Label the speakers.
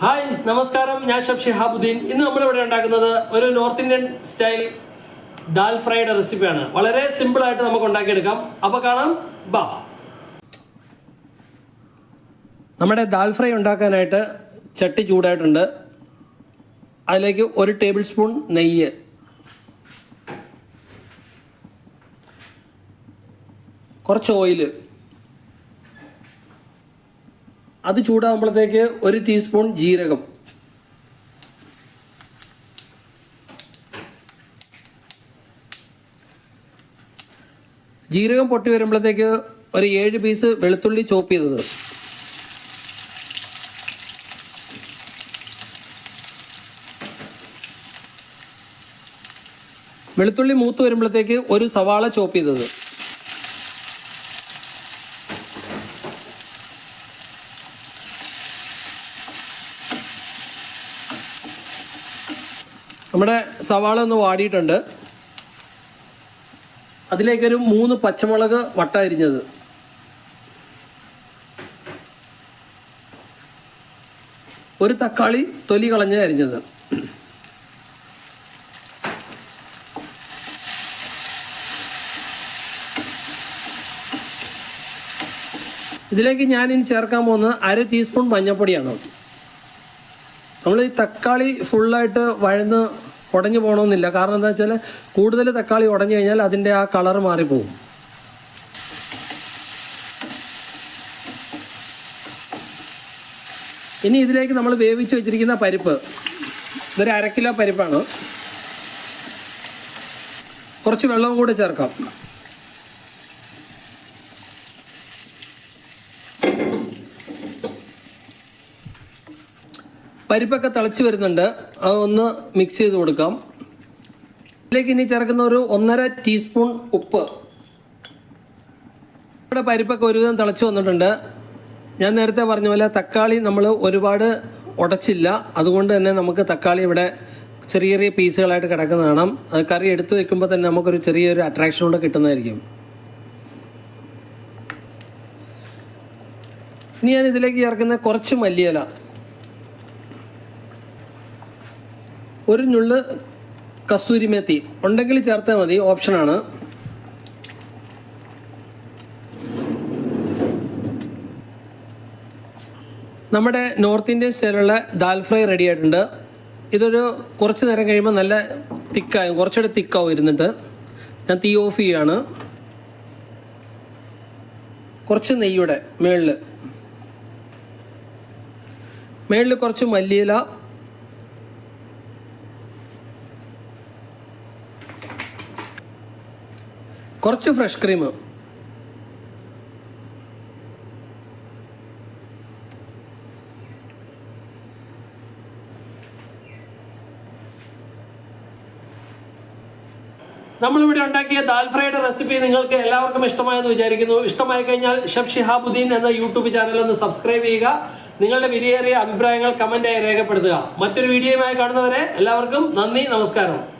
Speaker 1: Hi നമസ്കാരം. ഞാൻ chef Shihabuddin ഇന്ന് നമ്മളിവിടെ ഉണ്ടാക്കുന്നത് ഒരു നോർത്ത് ഇന്ത്യൻ സ്റ്റൈൽ ദാൽ ഫ്രൈയുടെ റെസിപ്പിയാണ്. വളരെ സിമ്പിൾ ആയിട്ട് നമുക്ക് ഉണ്ടാക്കിയെടുക്കാം. അപ്പോൾ കാണാം. ബാ. നമ്മുടെ ദാൽ ഫ്രൈ ഉണ്ടാക്കാനായിട്ട് ചട്ടി ചൂടായിട്ടുണ്ട്. അതിലേക്ക് ഒരു ടേബിൾ സ്പൂൺ നെയ്യ്. കുറച്ച് ഓയിൽ. അത് ചൂടാകുമ്പോഴത്തേക്ക് ഒരു ടീസ്പൂൺ ജീരകം. ജീരകം പൊട്ടി വരുമ്പോഴത്തേക്ക് ഒരു ഏഴ് പീസ് വെളുത്തുള്ളി ചോപ്പ് ചെയ്തത്. വെളുത്തുള്ളി മൂത്ത് വരുമ്പോഴത്തേക്ക് ഒരു സവാള ചോപ്പ് ചെയ്തത്. നമ്മുടെ സവാള ഒന്ന് വാടിയിട്ടുണ്ട്. അതിലേക്കൊരു മൂന്ന് പച്ചമുളക് വട്ട അരിഞ്ഞത്. ഒരു തക്കാളി തൊലി കളഞ്ഞ് അരിഞ്ഞത്. ഇതിലേക്ക് ഞാൻ ഇനി ചേർക്കാൻ പോകുന്നത് അര ടീസ്പൂൺ മഞ്ഞൾപ്പൊടിയാണ്. നമ്മൾ ഈ തക്കാളി ഫുള്ളായിട്ട് വഴന്ന് ഉടഞ്ഞു പോകണമെന്നില്ല കാരണം എന്താ വെച്ചാൽ കൂടുതൽ തക്കാളി ഉടഞ്ഞു കഴിഞ്ഞാൽ അതിന്റെ ആ കളർ മാറിപ്പോകും ഇനി ഇതിലേക്ക് നമ്മൾ വേവിച്ച് വെച്ചിരിക്കുന്ന പരിപ്പ്. ഇതൊരു അര കിലോ പരിപ്പാണ്. കുറച്ച് വെള്ളവും കൂടെ ചേർക്കാം. പരിപ്പൊക്കെ തിളച്ച് വരുന്നുണ്ട്. അതൊന്ന് മിക്സ് ചെയ്ത് കൊടുക്കാം. ഇതിലേക്ക് ഇനി ചേർക്കുന്ന ഒരു ഒന്നര ടീസ്പൂൺ ഉപ്പ്. ഇവിടെ പരിപ്പൊക്കെ ഒരുവിധം തിളച്ച് വന്നിട്ടുണ്ട്. ഞാൻ നേരത്തെ പറഞ്ഞ പോലെ തക്കാളി നമ്മൾ ഒരുപാട് ഉടച്ചില്ല. അതുകൊണ്ട് തന്നെ നമുക്ക് തക്കാളി ഇവിടെ ചെറിയ ചെറിയ പീസുകളായിട്ട് കിടക്കുന്നതാണ് അത് കറി എടുത്തു വെക്കുമ്പോൾ തന്നെ നമുക്കൊരു ചെറിയൊരു അട്രാക്ഷൻ കൂടെ കിട്ടുന്നതായിരിക്കും. ഇനി ഞാൻ ഇതിലേക്ക് ചേർക്കുന്ന കുറച്ച് മല്ലിയില. ഒരു ഞുള്ള് കസ്തൂരി മേത്തി ഉണ്ടെങ്കിൽ ചേർത്താൽ മതി ഓപ്ഷനാണ് നമ്മുടെ നോർത്ത് ഇന്ത്യൻ സ്റ്റൈലുള്ള ദാൽ ഫ്രൈ റെഡി ആയിട്ടുണ്ട്. ഇതൊരു കുറച്ച് നേരം കഴിയുമ്പോൾ നല്ല തിക്കായും കുറച്ചുകൂടെ തിക്കാവും ഇരുന്നിട്ട്. ഞാൻ തീ ഓഫ് ചെയ്യാണ്. കുറച്ച് നെയ്യുടെ മേളിൽ മേളിൽ കുറച്ച് മല്ലിയില കുറച്ച് ഫ്രഷ് ക്രീം. നമ്മളിവിടെ ഉണ്ടാക്കിയ ദാൽ ഫ്രൈഡ് റെസിപ്പി നിങ്ങൾക്ക് എല്ലാവർക്കും ഇഷ്ടമായെന്ന് വിചാരിക്കുന്നു. ഇഷ്ടമായി കഴിഞ്ഞാൽ ഷെഫ് ഷിഹാബുദ്ദീൻ എന്ന യൂട്യൂബ് ചാനൽ ഒന്ന് സബ്സ്ക്രൈബ് ചെയ്യുക. നിങ്ങളുടെ വിലയേറിയ അഭിപ്രായങ്ങൾ കമന്റായി രേഖപ്പെടുത്തുക. മറ്റൊരു വീഡിയോയുമായി കാണുന്നവരെ എല്ലാവർക്കും നന്ദി നമസ്കാരം.